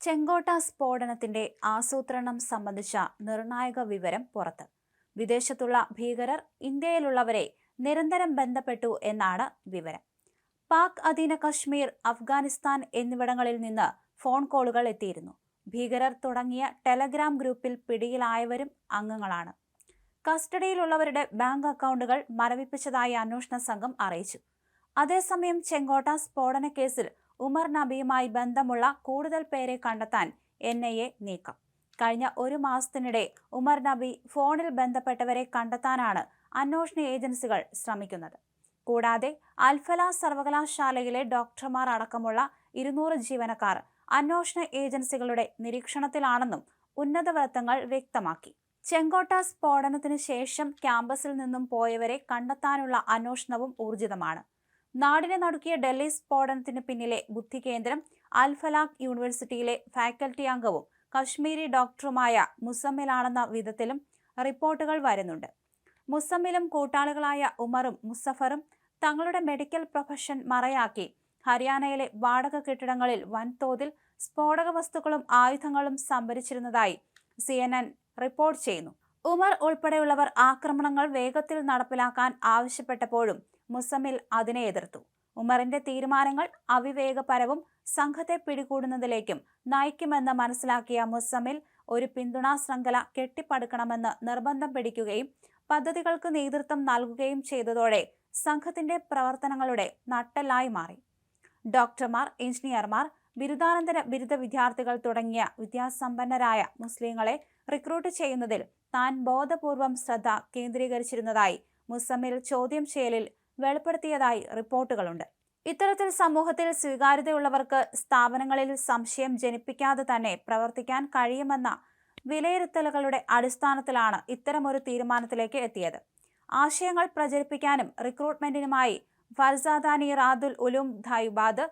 ചെങ്കോട്ട സ്ഫോടനത്തിന്റെ ആസൂത്രണം സംബന്ധിച്ച നിർണായക വിവരം പുറത്ത്. വിദേശത്തുള്ള ഭീകരർ ഇന്ത്യയിലുള്ളവരെ നിരന്തരം ബന്ധപ്പെട്ടു എന്നാണ് വിവരം. പാക് അധീന കശ്മീർ അഫ്ഗാനിസ്ഥാൻ എന്നിവിടങ്ങളിൽ നിന്ന് ഫോൺ കോളുകൾ എത്തിയിരുന്നു. ഭീകരർ തുടങ്ങിയ ടെലഗ്രാം ഗ്രൂപ്പിൽ പിടിയിലായവരും അംഗങ്ങളാണ്. കസ്റ്റഡിയിലുള്ളവരുടെ ബാങ്ക് അക്കൗണ്ടുകൾ മരവിപ്പിച്ചതായി അന്വേഷണ സംഘം അറിയിച്ചു. അതേസമയം ചെങ്കോട്ട സ്ഫോടന കേസിൽ ഉമർ നബിയുമായി ബന്ധമുള്ള കൂടുതൽ പേരെ കണ്ടെത്താൻ എൻ ഐ എ നീക്കം. കഴിഞ്ഞ ഒരു മാസത്തിനിടെ ഉമർ നബി ഫോണിൽ ബന്ധപ്പെട്ടവരെ കണ്ടെത്താനാണ് അന്വേഷണ ഏജൻസികൾ ശ്രമിക്കുന്നത്. കൂടാതെ അൽഫല സർവകലാശാലയിലെ ഡോക്ടർമാർ അടക്കമുള്ള ഇരുന്നൂറ് ജീവനക്കാർ അന്വേഷണ ഏജൻസികളുടെ നിരീക്ഷണത്തിലാണെന്നും ഉന്നത വൃത്തങ്ങൾ വ്യക്തമാക്കി. ചെങ്കോട്ട സ്ഫോടനത്തിന് ശേഷം ക്യാമ്പസിൽ നിന്നും പോയവരെ കണ്ടെത്താനുള്ള അന്വേഷണവും ഊർജിതമാണ്. നാടിനെ നടുക്കിയ ഡൽഹി സ്ഫോടനത്തിന് പിന്നിലെ ബുദ്ധികേന്ദ്രം അൽഫലാഖ് യൂണിവേഴ്സിറ്റിയിലെ ഫാക്കൽറ്റി അംഗവും കശ്മീരി ഡോക്ടറുമായ മുസമ്മിലാണെന്ന വിധത്തിലും റിപ്പോർട്ടുകൾ വരുന്നുണ്ട്. മുസമ്മിലും കൂട്ടാളികളായ ഉമറും മുസഫറും തങ്ങളുടെ മെഡിക്കൽ പ്രൊഫഷൻ മറയാക്കി ഹരിയാനയിലെ വാടക കെട്ടിടങ്ങളിൽ വൻതോതിൽ സ്ഫോടക വസ്തുക്കളും ആയുധങ്ങളും സംഭരിച്ചിരുന്നതായി സി റിപ്പോർട്ട് ചെയ്യുന്നു. ഉമർ ഉൾപ്പെടെയുള്ളവർ ആക്രമണങ്ങൾ വേഗത്തിൽ നടപ്പിലാക്കാൻ ആവശ്യപ്പെട്ടപ്പോഴും മുസമ്മിൽ അതിനെ എതിർത്തു. ഉമറിന്റെ തീരുമാനങ്ങൾ അവിവേകപരവും സംഘത്തെ പിടികൂടുന്നതിലേക്കും നയിക്കുമെന്ന് മനസ്സിലാക്കിയ മുസമ്മിൽ ഒരു പിന്തുണാ ശൃംഖല കെട്ടിപ്പടുക്കണമെന്ന് നിർബന്ധം പിടിക്കുകയും പദ്ധതികൾക്ക് നേതൃത്വം നൽകുകയും ചെയ്തതോടെ സംഘത്തിന്റെ പ്രവർത്തനങ്ങളുടെ നട്ടെല്ലായി മാറി. ഡോക്ടർമാർ എഞ്ചിനീയർമാർ ബിരുദാനന്തര ബിരുദ വിദ്യാർത്ഥികൾ തുടങ്ങിയ വിദ്യാസമ്പന്നരായ മുസ്ലിങ്ങളെ റിക്രൂട്ട് ചെയ്യുന്നതിൽ താൻ ബോധപൂർവം ശ്രദ്ധ കേന്ദ്രീകരിച്ചിരുന്നതായി മുസമ്മിൽ ചോദ്യം ചെയ്യലിൽ വെളിപ്പെടുത്തിയതായി റിപ്പോർട്ടുകളുണ്ട്. ഇത്തരത്തിൽ സമൂഹത്തിൽ സ്വീകാര്യതയുള്ളവർക്ക് സ്ഥാപനങ്ങളിൽ സംശയം ജനിപ്പിക്കാതെ തന്നെ പ്രവർത്തിക്കാൻ കഴിയുമെന്ന വിലയിരുത്തലുകളുടെ അടിസ്ഥാനത്തിലാണ് ഇത്തരമൊരു തീരുമാനത്തിലേക്ക് എത്തിയത്. ആശയങ്ങൾ പ്രചരിപ്പിക്കാനും റിക്രൂട്ട്മെന്റിനുമായി ഫർസാദാനി റാദുൽ ഉലൂം ധൈബാദ്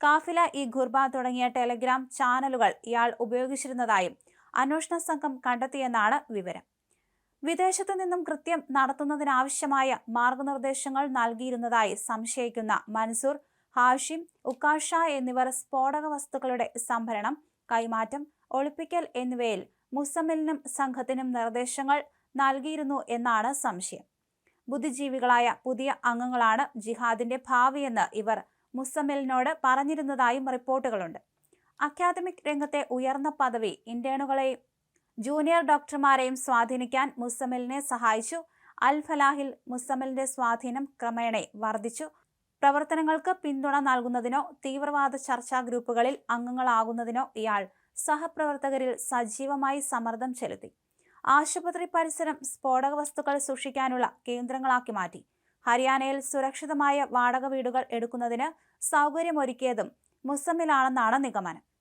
കാഫില ഇ ഖുർബ തുടങ്ങിയ ടെലഗ്രാം ചാനലുകൾ ഇയാൾ ഉപയോഗിച്ചിരുന്നതായും അന്വേഷണ സംഘം കണ്ടെത്തിയെന്നാണ് വിവരം. വിദേശത്തു നിന്നും കൃത്യം നടത്തുന്നതിനാവശ്യമായ മാർഗനിർദ്ദേശങ്ങൾ നൽകിയിരുന്നതായി സംശയിക്കുന്ന മൻസൂർ ഹാഷിം ഉക്കാഷ എന്നിവർ സ്ഫോടക വസ്തുക്കളുടെ സംഭരണം കൈമാറ്റം ഒളിപ്പിക്കൽ എന്നിവയിൽ മുസമ്മിലിനും സംഘത്തിനും നിർദ്ദേശങ്ങൾ നൽകിയിരുന്നു എന്നാണ് സംശയം. ബുദ്ധിജീവികളായ പുതിയ അംഗങ്ങളാണ് ജിഹാദിന്റെ ഭാവിയെന്ന് ഇവർ മുസമ്മിലിനോട് പറഞ്ഞിരുന്നതായും റിപ്പോർട്ടുകളുണ്ട്. അക്കാദമിക് രംഗത്തെ ഉയർന്ന പദവി ഇന്റേണുകളെയും ജൂനിയർ ഡോക്ടർമാരെയും സ്വാധീനിക്കാൻ മുസമിലിനെ സഹായിച്ചു. അൽ ഫലാഹിൽ മുസമിലിന്റെ സ്വാധീനം ക്രമേണ വർദ്ധിച്ചു. പ്രവർത്തനങ്ങൾക്ക് പിന്തുണ നൽകുന്നതിനോ തീവ്രവാദ ചർച്ചാ ഗ്രൂപ്പുകളിൽ അംഗങ്ങളാകുന്നതിനോ ഇയാൾ സഹപ്രവർത്തകരിൽ സജീവമായി സമ്മർദ്ദം ചെലുത്തി. ആശുപത്രി പരിസരം സ്ഫോടക വസ്തുക്കൾ സൂക്ഷിക്കാനുള്ള കേന്ദ്രങ്ങളാക്കി മാറ്റി. ഹരിയാനയിൽ സുരക്ഷിതമായ വാടക വീടുകൾ എടുക്കുന്നതിന് സൗകര്യമൊരുക്കിയതും മുസമ്മിലാണെന്നാണ് നിഗമനം.